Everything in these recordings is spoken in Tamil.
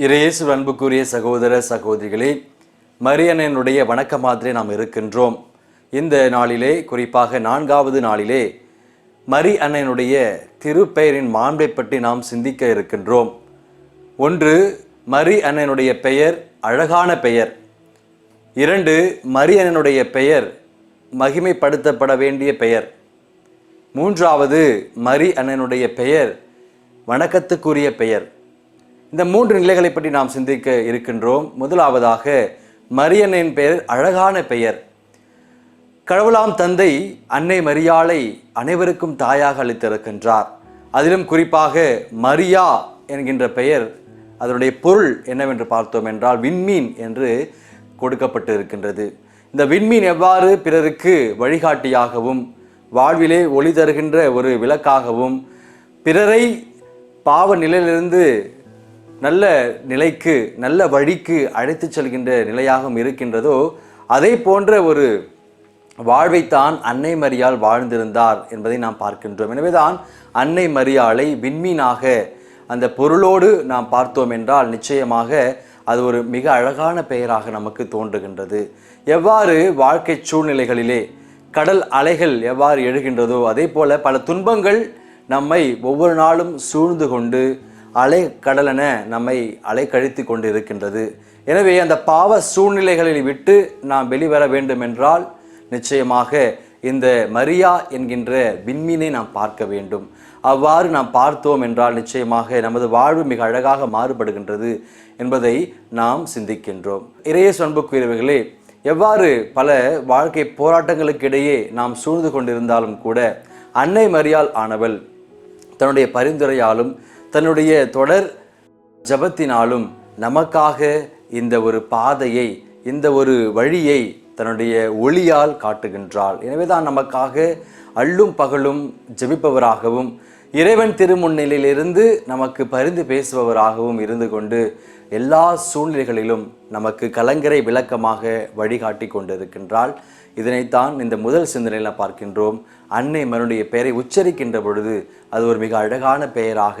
இறையேசு அன்புக்குரிய சகோதர சகோதரிகளே மரியனனுடைய வணக்க மாதிரி நாம் இருக்கின்றோம். இந்த நாளிலே குறிப்பாக நான்காவது நாளிலே மரி அண்ணனுடைய திருப்பெயரின் மாண்பை பற்றி நாம் சிந்திக்க இருக்கின்றோம். ஒன்று மரி அண்ணனுடைய பெயர் அழகான பெயர். இரண்டு மரி அண்ணனுடைய பெயர் மகிமைப்படுத்தப்பட வேண்டிய பெயர். மூன்றாவது மரி அண்ணனுடைய பெயர் வணக்கத்துக்குரிய பெயர். இந்த மூன்று நிலைகளை பற்றி நாம் சிந்திக்க இருக்கின்றோம். முதலாவதாக மரியனின் பெயர் அழகான பெயர். கடவுளாம் தந்தை அன்னை மரியாளை அனைவருக்கும் தாயாக அளித்திருக்கின்றார். அதிலும் குறிப்பாக மரியா என்கின்ற பெயர் அதனுடைய பொருள் என்னவென்று பார்த்தோம் என்றால் விண்மீன் என்று கொடுக்கப்பட்டு இருக்கின்றது இந்த விண்மீன் எவ்வாறு பிறருக்கு வழிகாட்டியாகவும் வாழ்விலே ஒளி தருகின்ற ஒரு விளக்காகவும் பிறரை பாவ நிலையிலிருந்து நல்ல நிலைக்கு நல்ல வழிக்கு அழைத்து செல்கின்ற நிலையாகவும் இருக்கின்றதோ அதே போன்ற ஒரு வாழ்வைத்தான் அன்னை மரியாள் வாழ்ந்திருந்தார் என்பதை நாம் பார்க்கின்றோம். எனவேதான் அன்னை மரியாளை விண்மீனாக அந்த பொருளோடு நாம் பார்த்தோம் என்றால் நிச்சயமாக அது ஒரு மிக அழகான பெயராக நமக்கு தோன்றுகின்றது. எவ்வாறு வாழ்க்கை சூழ்நிலைகளிலே கடல் அலைகள் எவ்வாறு எழுகின்றதோ அதே போல பல துன்பங்கள் நம்மை ஒவ்வொரு நாளும் சூழ்ந்து கொண்டு அலை கடலென நம்மை அலைக்கழித்து கொண்டு இருக்கின்றது எனவே அந்த பாவ சூழ்நிலைகளில் விட்டு நாம் வெளிவர வேண்டும் என்றால் நிச்சயமாக இந்த மரியா என்கின்ற விண்மீனை நாம் பார்க்க வேண்டும். அவ்வாறு நாம் பார்த்தோம் என்றால் நிச்சயமாக நமது வாழ்வு மிக அழகாக மாறுபடுகின்றது என்பதை நாம் சிந்திக்கின்றோம். இறைய சொன்புக்குரியவர்களே எவ்வாறு பல வாழ்க்கை போராட்டங்களுக்கு இடையே நாம் சூழ்ந்து கொண்டிருந்தாலும் கூட அன்னை மரியாள் ஆனவள் தன்னுடைய பரிந்துரையாலும் தன்னுடைய தொடர் ஜபத்தினாலும் நமக்காக இந்த ஒரு பாதையை இந்த ஒரு வழியை தன்னுடைய ஒளியால் காட்டுகின்றாள். எனவேதான் நமக்காக அள்ளும் பகலும் ஜெபிப்பவராகவும் இறைவன் திருமுன்னிலையிலிருந்து நமக்கு பரிந்து பேசுபவராகவும் இருந்து கொண்டு எல்லா சூழ்நிலைகளிலும் நமக்கு கலங்கரை விளக்கமாக வழிகாட்டி கொண்டிருக்கின்றாள். இதனைத்தான் இந்த முதல் சிந்தனையில் பார்க்கின்றோம். அன்னை மனுடைய பெயரை உச்சரிக்கின்ற பொழுது அது ஒரு மிக அழகான பெயராக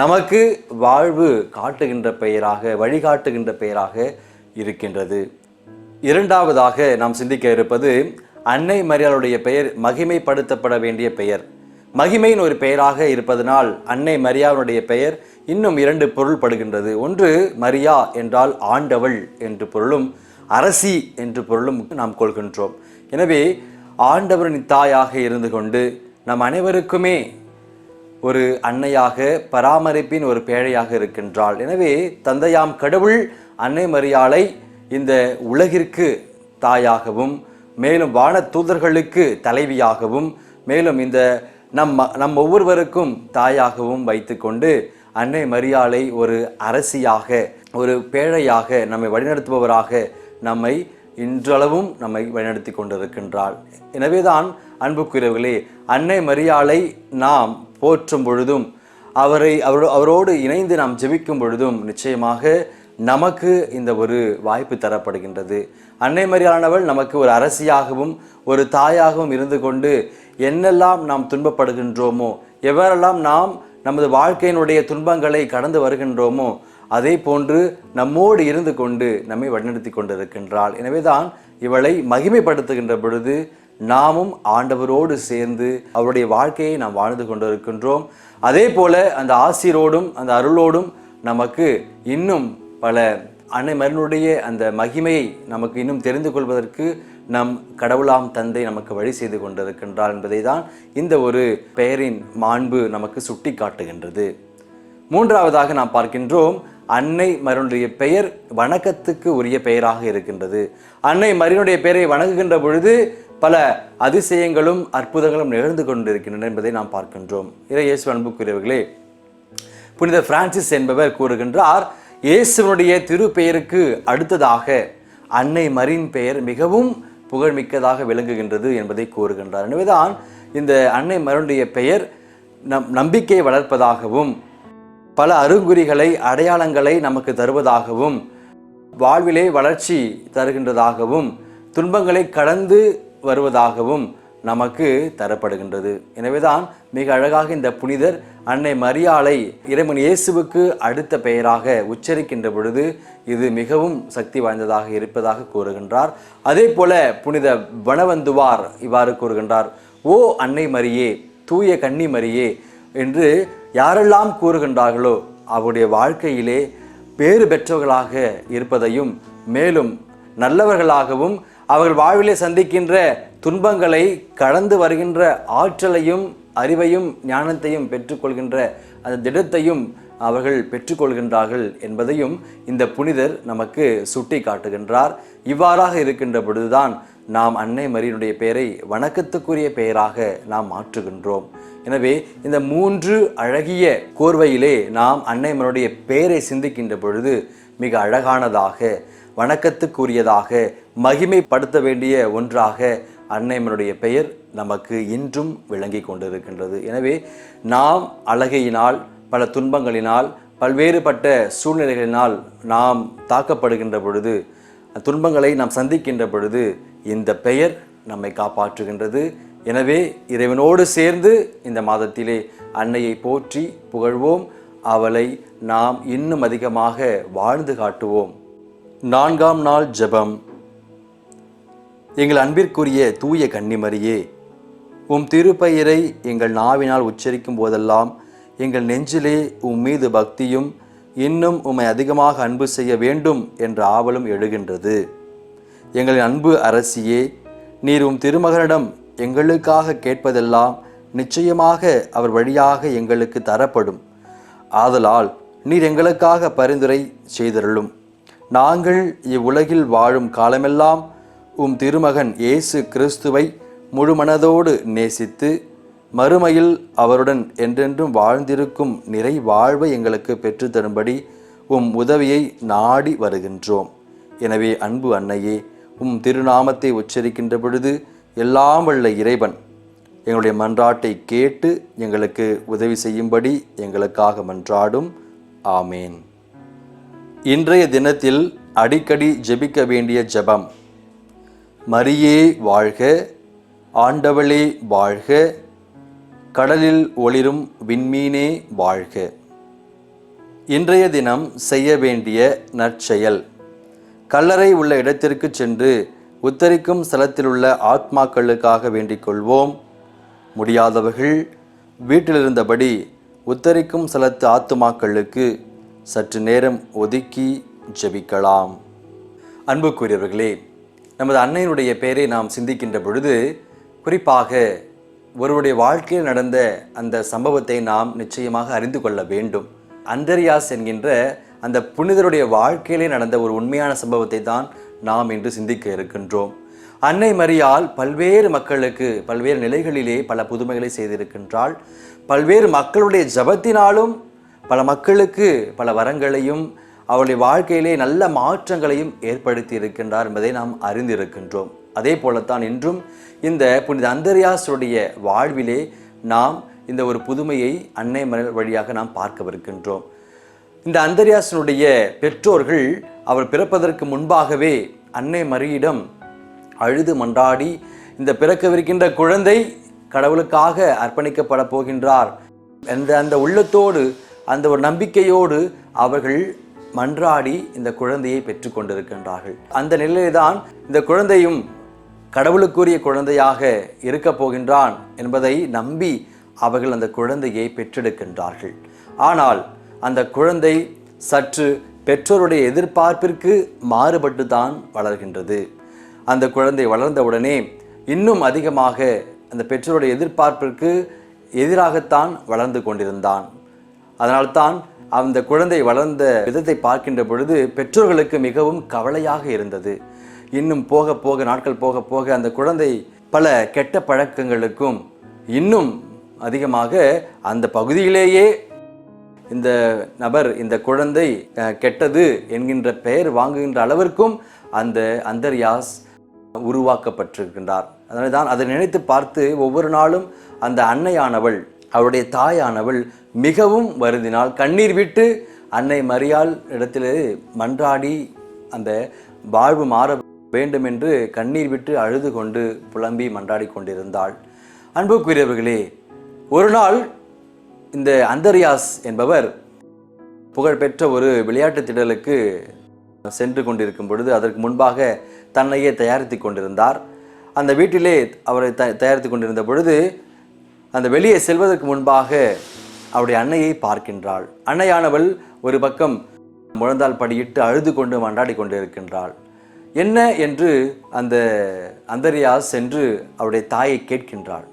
நமக்கு வாழ்வு காட்டுகின்ற பெயராக வழிகாட்டுகின்ற பெயராக இருக்கின்றது. இரண்டாவதாக நாம் சிந்திக்க இருப்பது அன்னை மரியாளுடைய பெயர் மகிமைப்படுத்தப்பட வேண்டிய பெயர். மகிமையின் ஒரு பெயராக இருப்பதனால் அன்னை மரியாவுடைய பெயர் இன்னும் இரண்டு பொருள்படுகின்றது ஒன்று மரியா என்றால் ஆண்டவள் என்று பொருளும் அரசி என்று பொருளும் நாம் கொள்கின்றோம். எனவே ஆண்டவரின் தாயாக இருந்து கொண்டு நம் அனைவருக்குமே ஒரு அன்னையாக பராமரிப்பின் ஒரு பேழையாக இருக்கின்றாள். எனவே தந்தையாம் கடவுள் அன்னை மரியாளை இந்த உலகிற்கு தாயாகவும் மேலும் வான தூதர்களுக்கு தலைவியாகவும் மேலும் இந்த நம் நம் ஒவ்வொருவருக்கும் தாயாகவும் வைத்துக்கொண்டு அன்னை மரியாளை ஒரு அரசியாக ஒரு பேழையாக நம்மை வழிநடத்துபவராக நம்மை இன்றளவும் நம்மை வழிநடத்தி கொண்டிருக்கின்றாள். எனவேதான் அன்புக்குரியவர்களே அன்னை மரியாளை நாம் போற்றும் பொழுதும் அவரை அவரோ அவரோடு இணைந்து நாம் ஜெபிக்கும் பொழுதும் நிச்சயமாக நமக்கு இந்த ஒரு வாய்ப்பு தரப்படுகின்றது. அன்னை மரியானவள் நமக்கு ஒரு அரசியாகவும் ஒரு தாயாகவும் இருந்து கொண்டு என்னெல்லாம் நாம் துன்பப்படுகின்றோமோ எவ்வாறெல்லாம் நாம் நமது வாழ்க்கையினுடைய துன்பங்களை கடந்து வருகின்றோமோ அதே போன்று நம்மோடு இருந்து கொண்டு நம்மை வழிநடத்தி கொண்டிருக்கின்றாள். எனவேதான் இவளை மகிமைப்படுத்துகின்ற பொழுது நாமும் ஆண்டவரோடு சேர்ந்து அவருடைய வாழ்க்கையை நாம் வாழ்ந்து கொண்டிருக்கின்றோம். அதே போல அந்த ஆசிரோடும் அந்த அருளோடும் நமக்கு இன்னும் பல அன்னை மருனுடைய அந்த மகிமையை நமக்கு இன்னும் தெரிந்து கொள்வதற்கு நம் கடவுளாம் தந்தை நமக்கு வழி செய்து கொண்டிருக்கின்றார் என்பதை தான் இந்த ஒரு பெயரின் மாண்பு நமக்கு சுட்டி காட்டுகின்றது மூன்றாவதாக நாம் பார்க்கின்றோம் அன்னை மருனுடைய பெயர் வணக்கத்துக்கு உரிய பெயராக இருக்கின்றது. அன்னை மரியனுடைய பெயரை வணங்குகின்ற பொழுது பல அதிசயங்களும் அற்புதங்களும் நிகழ்ந்து கொண்டிருக்கின்றன என்பதை நாம் பார்க்கின்றோம். இறை இயேசு அன்புக்குரியவர்களே புனித பிரான்சிஸ் என்பவர் கூறுகின்றார் இயேசுவனுடைய திருப்பெயருக்கு அடுத்ததாக அன்னை மரின் பெயர் மிகவும் புகழ்மிக்கதாக விளங்குகின்றது என்பதை கூறுகின்றார். எனவேதான் இந்த அன்னை மருடைய பெயர் நம் நம்பிக்கை வளர்ப்பதாகவும் பல அருங்குறிகளை அடையாளங்களை நமக்கு தருவதாகவும் வாழ்விலே வளர்ச்சி தருகின்றதாகவும் துன்பங்களை கடந்து வருவதாகவும் நமக்கு தரப்படுகின்றது. எனவேதான் மிக அழகாக இந்த புனிதர் அன்னை மரியாளை இறைவன் இயேசுவுக்கு அடுத்த பெயராக உச்சரிக்கின்ற பொழுது இது மிகவும் சக்தி வாய்ந்ததாக இருப்பதாக கூறுகின்றார். அதே போல புனித வனவந்துவார் இவ்வாறு கூறுகின்றார். ஓ அன்னை மரியே தூய கன்னி மரியே என்று யாரெல்லாம் கூறுகின்றார்களோ அவருடைய வாழ்க்கையிலே பேறு பெற்றவர்களாக இருப்பதையும் மேலும் நல்லவர்களாகவும் அவர்கள் வாழ்விலே சந்திக்கின்ற துன்பங்களை கடந்து வருகின்ற ஆற்றலையும் அறிவையும் ஞானத்தையும் பெற்றுக்கொள்கின்ற அந்த திடத்தையும் அவர்கள் பெற்றுக்கொள்கின்றார்கள் என்பதையும் இந்த புனிதர் நமக்கு சுட்டி காட்டுகின்றார் இவ்வாறாக இருக்கின்ற பொழுதுதான் நாம் அன்னை மரியினுடைய பெயரை வணக்கத்துக்குரிய பெயராக நாம் மாற்றுகின்றோம். எனவே இந்த மூன்று அழகிய கோர்வையிலே நாம் அன்னை மரியுடைய பெயரை சிந்திக்கின்ற பொழுது மிக அழகானதாக வணக்கத்துக்குரியதாக மகிமைப்படுத்த வேண்டிய ஒன்றாக அன்னைமனுடைய பெயர் நமக்கு இன்றும் விளங்கி கொண்டிருக்கின்றது. எனவே நாம் அழகையினால் பல துன்பங்களினால் பல்வேறுபட்ட சூழ்நிலைகளினால் நாம் தாக்கப்படுகின்ற பொழுது துன்பங்களை நாம் சந்திக்கின்ற பொழுது இந்த பெயர் நம்மை காப்பாற்றுகின்றது. எனவே இறைவனோடு சேர்ந்து இந்த மாதத்திலே அன்னையை போற்றி புகழ்வோம். அவளை நாம் இன்னும் அதிகமாக வாழ்ந்து காட்டுவோம். நான்காம் நாள் ஜெபம். எங்கள் அன்பிற்குரிய தூய கன்னிமரியே உம் திருப்பெயரை எங்கள் நாவினால் உச்சரிக்கும் போதெல்லாம் எங்கள் நெஞ்சிலே உம் மீது பக்தியும் இன்னும் உம்மை அதிகமாக அன்பு செய்ய வேண்டும் என்ற ஆவலும் எழுகின்றது. எங்களின் அன்பு அரசியே நீர் உம் திருமகனிடம் எங்களுக்காக கேட்பதெல்லாம் நிச்சயமாக அவர் வழியாக எங்களுக்கு தரப்படும். ஆதலால் நீர் எங்களுக்காக பரிந்துரை செய்தருளும். நாங்கள் இவ்வுலகில் வாழும் காலமெல்லாம் உம் திருமகன் இயேசு கிறிஸ்துவை முழுமனதோடு நேசித்து மறுமையில் அவருடன் என்றென்றும் வாழ்ந்திருக்கும் நிறை வாழ்வை எங்களுக்கு பெற்றுத்தரும்படி உம் உதவியை நாடி வருகின்றோம். எனவே அன்பு அன்னையே உம் திருநாமத்தை உச்சரிக்கின்ற பொழுது எல்லாம் வல்ல இறைவன் எங்களுடைய மன்றாட்டை கேட்டு எங்களுக்கு உதவி செய்யும்படி எங்களுக்காக மன்றாடும். ஆமேன். இன்றைய தினத்தில் அடிக்கடி ஜெபிக்க வேண்டிய ஜெபம் மரியே வாழ்க ஆண்டவளே வாழ்க கடலில் ஒளிரும் விண்மீனே வாழ்க. இன்றைய தினம் செய்ய வேண்டிய நற்செயல். கல்லறை உள்ள இடத்திற்கு சென்று உத்தரிக்கும் ஸ்தலத்திலுள்ள ஆத்மாக்களுக்காக வேண்டிக் கொள்வோம். முடியாதவர்கள் வீட்டிலிருந்தபடி உத்தரிக்கும் ஸ்தலத்து ஆத்துமாக்களுக்கு சற்று நேரம் ஒதுக்கி ஜெபிக்கலாம். அன்புக்குரியவர்களே நமது அன்னையினுடைய பெயரை நாம் சிந்திக்கின்ற பொழுது குறிப்பாக ஒருவருடைய வாழ்க்கையில் நடந்த அந்த சம்பவத்தை நாம் நிச்சயமாக அறிந்து கொள்ள வேண்டும். அந்தரியாஸ் என்கின்ற அந்த புனிதருடைய வாழ்க்கையிலே நடந்த ஒரு உண்மையான சம்பவத்தை தான் நாம் இன்று சிந்திக்க இருக்கின்றோம். அன்னை மரியால் பல்வேறு மக்களுக்கு பல்வேறு நிலைகளிலே பல புதுமைகளை செய்திருக்கின்றாள். பல்வேறு மக்களுடைய ஜபத்தினாலும் பல மக்களுக்கு பல வரங்களையும் அவருடைய வாழ்க்கையிலே நல்ல மாற்றங்களையும் ஏற்படுத்தி இருக்கின்றார் என்பதை நாம் அறிந்திருக்கின்றோம். அதே போலத்தான் இன்றும் இந்த புனித அந்தரியாசுடைய வாழ்விலே நாம் இந்த ஒரு புதுமையை அன்னை மலர் வழியாக நாம் பார்க்கவிருக்கின்றோம். இந்த அந்தரியாசனுடைய பெற்றோர்கள் அவர் பிறப்பதற்கு முன்பாகவே அன்னை மரியிடம் அழுது மன்றாடி இந்த பிறக்கவிருக்கின்ற குழந்தை கடவுளுக்காக அர்ப்பணிக்கப்பட போகின்றார் என்ற அந்த உள்ளத்தோடு அந்த ஒரு நம்பிக்கையோடு அவர்கள் மன்றாடி இந்த குழந்தையை பெற்றுக்கொண்டிருக்கின்றார்கள் அந்த நிலையில்தான் இந்த குழந்தையும் கடவுளுக்குரிய குழந்தையாக இருக்கப் போகின்றான் என்பதை நம்பி அவர்கள் அந்த குழந்தையை பெற்றெடுக்கின்றார்கள். ஆனால் அந்த குழந்தை சற்று பெற்றோருடைய எதிர்பார்ப்பிற்கு மாறுபட்டு தான் வளர்கின்றது. அந்த குழந்தை வளர்ந்தவுடனே இன்னும் அதிகமாக அந்த பெற்றோருடைய எதிர்பார்ப்பிற்கு எதிராகத்தான் வளர்ந்து கொண்டிருந்தான். அதனால்தான் அந்த குழந்தை வளர்ந்த விதத்தை பார்க்கின்ற பொழுது பெற்றோர்களுக்கு மிகவும் கவலையாக இருந்தது. இன்னும் போக போக நாட்கள் போக போக அந்த குழந்தை பல கெட்ட பழக்கங்களுக்கும் இன்னும் அதிகமாக அந்த பகுதியிலேயே இந்த நபர் இந்த குழந்தை கெட்டது என்கின்ற பெயர் வாங்குகின்ற அளவிற்கும் அந்த அந்தர்யாஸ் உருவாக்கப்பட்டிருக்கின்றார். அதனால தான் அதை நினைத்து பார்த்து ஒவ்வொரு நாளும் அந்த அன்னையானவள் அவருடைய தாயானவள் மிகவும் வருந்தினாள் கண்ணீர் விட்டு அன்னை மரியாள் இடத்திலே மன்றாடி அந்த வாழ்வு மாற வேண்டும் என்று கண்ணீர் விட்டு அழுது கொண்டு புலம்பி மன்றாடி கொண்டிருந்தாள். அன்புக்குரியவர்களே ஒரு நாள் இந்த அந்தரியாஸ் என்பவர் புகழ்பெற்ற ஒரு விளையாட்டு திடலுக்கு சென்று கொண்டிருக்கும் பொழுது அதற்கு முன்பாக தன்னையே தயாரித்து கொண்டிருந்தார். அந்த வீட்டிலே அவரை த தயாரித்து கொண்டிருந்த பொழுது அந்த வெளியே செல்வதற்கு முன்பாக அவருடைய அன்னையை பார்க்கின்றாள். அன்னையானவள் ஒரு பக்கம் முழந்தால் படியிட்டு அழுது கொண்டு மன்றாடி கொண்டிருக்கின்றாள். என்ன? என்று அந்த அந்தரியாஸ் சென்று அவருடைய தாயை கேட்கின்றாள்.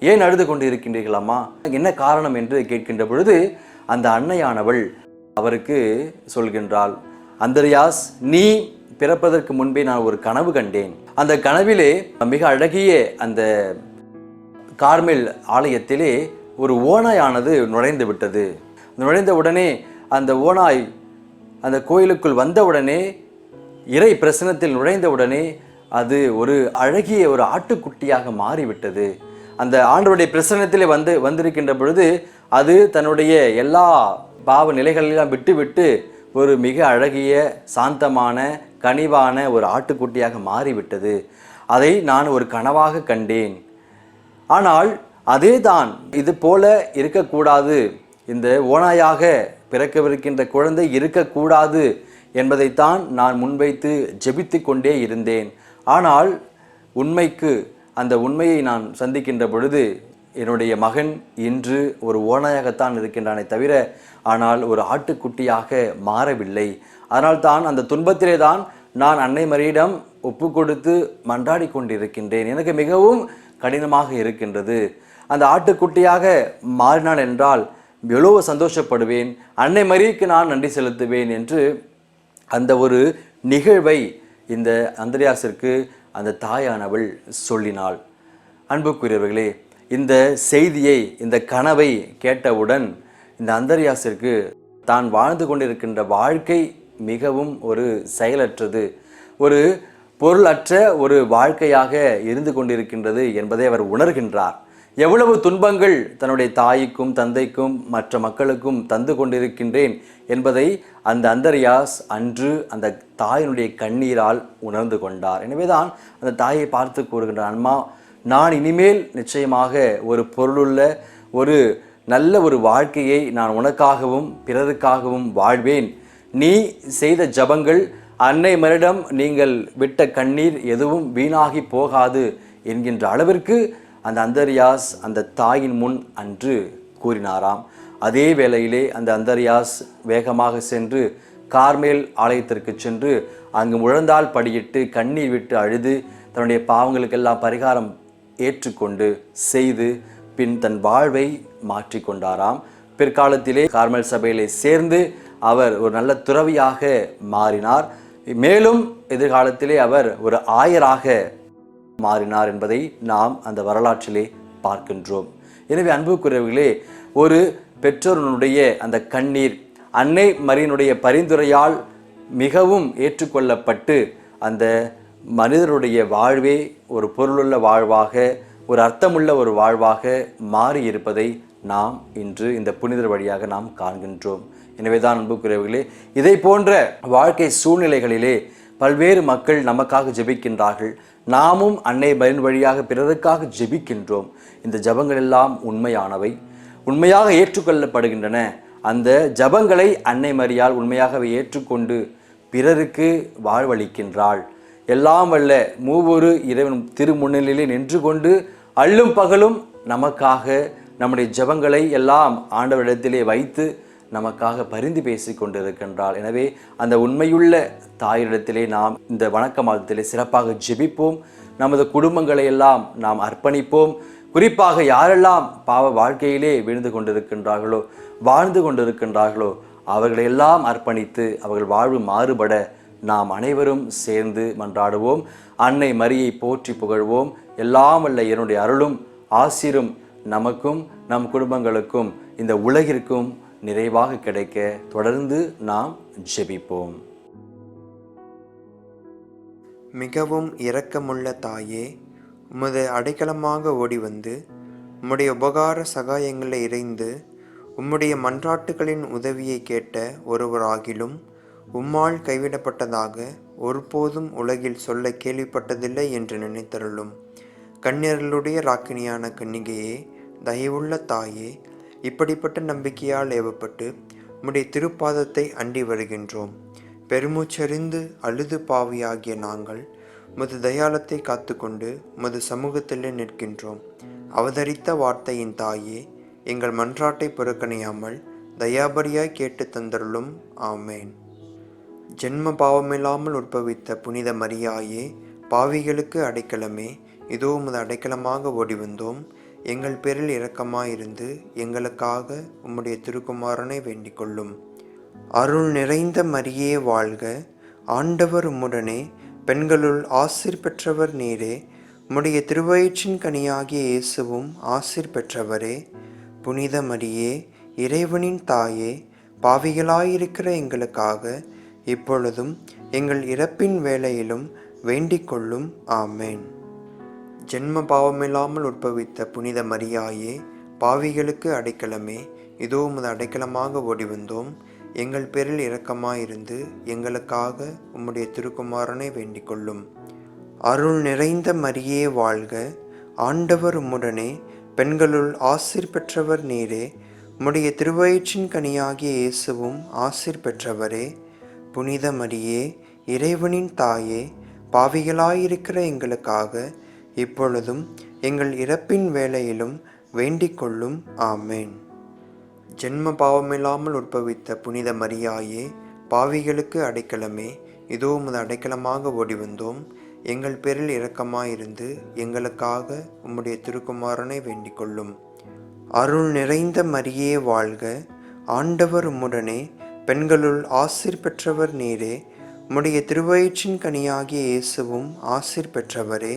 ஏன் அழுது கொண்டு இருக்கின்றீர்களம்மா என்ன காரணம்? என்று கேட்கின்ற பொழுது அந்த அன்னையானவள் அவருக்கு சொல்கின்றாள். அந்தரியாஸ் நீ பிறப்பதற்கு முன்பே நான் ஒரு கனவு கண்டேன். அந்த கனவிலே மிக அழகிய அந்த கார்மெல் ஆலயத்திலே ஒரு ஓனாயானது நுழைந்து விட்டது நுழைந்த உடனே அந்த ஓநாய் அந்த கோயிலுக்குள் வந்தவுடனே இறை பிரசனத்தில் நுழைந்தவுடனே அது ஒரு அழகிய ஒரு ஆட்டுக்குட்டியாக மாறிவிட்டது. அந்த ஆண்டவருடைய பிரசனத்திலே வந்து வந்திருக்கின்ற பொழுது அது தன்னுடைய எல்லா பாவ நிலைகளெல்லாம் விட்டுவிட்டு ஒரு மிக அழகிய சாந்தமான கனிவான ஒரு ஆட்டுக்குட்டியாக மாறிவிட்டது. அதை நான் ஒரு கனவாக கண்டேன். ஆனால் அதே தான் இது போல இருக்கக்கூடாது. இந்த ஓனாயாக பிறக்கவிருக்கின்ற குழந்தை இருக்கக்கூடாது என்பதைத்தான் நான் முன்வைத்து ஜெபித்து கொண்டே இருந்தேன். ஆனால் உண்மைக்கு அந்த உண்மையை நான் சந்திக்கின்ற பொழுது என்னுடைய மகன் இன்று ஒரு ஓனாயாகத்தான் இருக்கின்றானே தவிர ஆனால் ஒரு ஆட்டுக்குட்டியாக மாறவில்லை. அதனால்தான் அந்த துன்பத்திலே தான் நான் அன்னை மரியிடம் ஒப்பு கொடுத்து மன்றாடி கொண்டிருக்கின்றேன். எனக்கு மிகவும் கடினமாக இருக்கின்றது. அந்த ஆட்டுக்குட்டியாக மாறினான் என்றால் எவ்வளவு சந்தோஷப்படுவேன் அன்னை மரியக்கு நான் நன்றி செலுத்துவேன் என்று அந்த ஒரு நிகழ்வை இந்த அந்திரியாசிற்கு அந்த தாயானவள் சொல்லினாள். அன்புக்குரியவர்களே இந்த செய்தியை இந்த கனவை கேட்டவுடன் இந்த அந்தரியாசிற்கு தான் வாழ்ந்து கொண்டிருக்கின்ற வாழ்க்கை மிகவும் ஒரு செயலற்றது. ஒரு பொருளற்ற ஒரு வாழ்க்கையாக இருந்து கொண்டிருக்கின்றது என்பதை அவர் உணர்கின்றார். எவ்வளவு துன்பங்கள் தன்னுடைய தாய்க்கும் தந்தைக்கும் மற்ற மக்களுக்கும் தந்து கொண்டிருக்கின்றேன் என்பதை அந்த அந்தரியாஸ் அன்று அந்த தாயினுடைய கண்ணீரால் உணர்ந்து கொண்டார். எனவேதான் அந்த தாயை பார்த்து கூறுகின்றார் அம்மா நான் இனிமேல் நிச்சயமாக ஒரு பொருளுள்ள ஒரு நல்ல ஒரு வாழ்க்கையை நான் உனக்காகவும் பிறருக்காகவும் வாழ்வேன். நீ செய்த ஜபங்கள் அன்னை மரிடம் நீங்கள் விட்ட கண்ணீர் எதுவும் வீணாகி போகாது என்கின்ற அளவிற்கு அந்த அந்தரியாஸ் அந்த தாயின் முன் அன்று கூறினாராம். அதே வேளையிலே அந்த அந்தரியாஸ் வேகமாக சென்று கார்மேல் ஆலயத்திற்கு சென்று அங்கு முழந்தால் படியிட்டு கண்ணீர் விட்டு அழுது தன்னுடைய பாவங்களுக்கெல்லாம் பரிகாரம் ஏற்றுக்கொண்டு செய்து பின் தன் வாழ்வை மாற்றிக்கொண்டாராம் பிற்காலத்திலே கார்மல் சபையிலே சேர்ந்து அவர் ஒரு நல்ல துறவியாக மாறினார். மேலும் எதிர்காலத்திலே அவர் ஒரு ஆயராக மாறினார் என்பதை நாம் அந்த வரலாற்றிலே பார்க்கின்றோம். எனவே அன்புக்குரியவர்களே ஒரு பெற்றோருடைய அந்த கண்ணீர் அன்னை மரியனுடைய பரிந்துரையால் மிகவும் ஏற்றுக்கொள்ளப்பட்டு அந்த மனிதருடைய வாழ்வே ஒரு பொருளுள்ள வாழ்வாக ஒரு அர்த்தமுள்ள ஒரு வாழ்வாக மாறி இருப்பதை நாம் இன்று இந்த புனிதர் வழியாக நாம் காண்கின்றோம். எனவேதான் அன்புக்குரியவர்களே இதை போன்ற வாழ்க்கை சூழ்நிலைகளிலே பல்வேறு மக்கள் நமக்காக ஜெபிக்கின்றார்கள். நாமும் அன்னை பயன் வழியாக பிறருக்காக ஜெபிக்கின்றோம். இந்த ஜபங்கள் எல்லாம் உண்மையானவை. உண்மையாக ஏற்றுக்கொள்ளப்படுகின்றன. அந்த ஜபங்களை அன்னை மரியால் உண்மையாகவே ஏற்றுக்கொண்டு பிறருக்கு வாழ்வளிக்கின்றாள். எல்லாம் வல்ல மூவொரு இறைவன் திருமுன்னிலையிலே நின்று கொண்டு அள்ளும் பகலும் நமக்காக நம்முடைய ஜபங்களை எல்லாம் ஆண்டவரிடத்திலே வைத்து நமக்காக பரிந்து பேசி கொண்டிருக்கின்றாள் எனவே அந்த உண்மையுள்ள தாயிடத்திலே நாம் இந்த வணக்க மாதத்திலே சிறப்பாக ஜெபிப்போம். நமது குடும்பங்களை எல்லாம் நாம் அர்ப்பணிப்போம். குறிப்பாக யாரெல்லாம் பாவ வாழ்க்கையிலே விழுந்து கொண்டிருக்கின்றார்களோ வாழ்ந்து கொண்டிருக்கின்றார்களோ அவர்களையெல்லாம் அர்ப்பணித்து அவர்கள் வாழ்வு மாறுபட நாம் அனைவரும் சேர்ந்து மன்றாடுவோம். அன்னை மரியை போற்றி புகழ்வோம். எல்லாம் வல்ல என்னுடைய அருளும் ஆசிரும் நமக்கும் நம் குடும்பங்களுக்கும் இந்த உலகிற்கும் நிறைவாக கிடைக்க தொடர்ந்து நாம் ஜெபிப்போம். மிகவும் இரக்கமுள்ள தாயே உமது அடைக்கலமாக ஓடி வந்து உம்முடைய உபகார சகாயங்களை இறைந்து உம்முடைய மன்றாட்டுகளின் உதவியை கேட்ட ஒருவராகிலும் உம்மால் கைவிடப்பட்டதாக ஒருபோதும் உலகில் சொல்ல கேள்விப்பட்டதில்லை என்று நினைத்தருளும். கண்ணியர்களுடைய ராக்கினியான கன்னிகையே தயவுள்ள தாயே இப்படிப்பட்ட நம்பிக்கையால் ஏவப்பட்டு உம்முடைய திருப்பாதத்தை அண்டி வருகின்றோம். பெருமூச்சறிந்து அழுது பாவியாகிய நாங்கள் முது தயாளத்தை காத்துக்கொண்டு முது சமூகத்திலே நிற்கின்றோம். அவதரித்த வார்த்தையின் தாயே எங்கள் மன்றாட்டை புறக்கணியாமல் தயாபரியாய் கேட்டு தந்தருளும். ஆமேன். ஜென்ம பாவமில்லாமல் உற்பவித்த புனித மரியாயே பாவிகளுக்கு அடைக்கலமே. இதோ உமது அடைக்கலமாக ஓடி வந்தோம் எங்கள் பேரில் இரக்கமாயிருந்து எங்களுக்காக உம்முடைய திருக்குமாரனை வேண்டிக் கொள்ளும் அருள் நிறைந்த மரியே வாழ்க. ஆண்டவர் உம்முடனே பெண்களுள் ஆசிர் பெற்றவர் நீரே. உம்முடைய திருவயிற்றின் கனியாகிய இயேசுவும் ஆசிர் பெற்றவரே. புனித மரியே இறைவனின் தாயே பாவிகளாயிருக்கிற எங்களுக்காக இப்பொழுதும் எங்கள் இறப்பின் வேளையிலும் வேண்டிக் கொள்ளும் ஆமேன். ஜென்ம பாவமில்லாமல் உற்பவித்த புனித மரியாயே பாவிகளுக்கு அடைக்கலமே. இதோ உமது அடைக்கலமாக ஓடி வந்தோம் எங்கள் பேரில் இரக்கமாயிருந்து எங்களுக்காக உம்முடைய திருக்குமாரனை வேண்டிக் கொள்ளும் அருள் நிறைந்த மரியே வாழ்க. ஆண்டவர் உம்முடனே பெண்களுள் ஆசிர் பெற்றவர் நீரே. உம்முடைய திருவயிற்றின் கனியாகிய இயேசுவும் ஆசிர் பெற்றவரே. புனித மரியே இறைவனின் தாயே பாவிகளாயிருக்கிற எங்களுக்காக இப்பொழுதும் எங்கள் இறப்பின் வேளையிலும் வேண்டிக் கொள்ளும் ஆமேன். ஜென்ம பாவமில்லாமல் உற்பவித்த புனித மரியாயே பாவிகளுக்கு அடைக்கலமே. இதோ உமது அடைக்கலமாக ஓடி வந்தோம் எங்கள் பேரில் இரக்கமாயிருந்து எங்களுக்காக உம்முடைய திருக்குமாரனை வேண்டிக் கொள்ளும் அருள் நிறைந்த மரியே வாழ்க. ஆண்டவர் உம்முடனே பெண்களுள் ஆசிர் பெற்றவர் நீரே. உம்முடைய திருவயிற்றின் கனியாகிய இயேசுவும் ஆசிர் பெற்றவரே.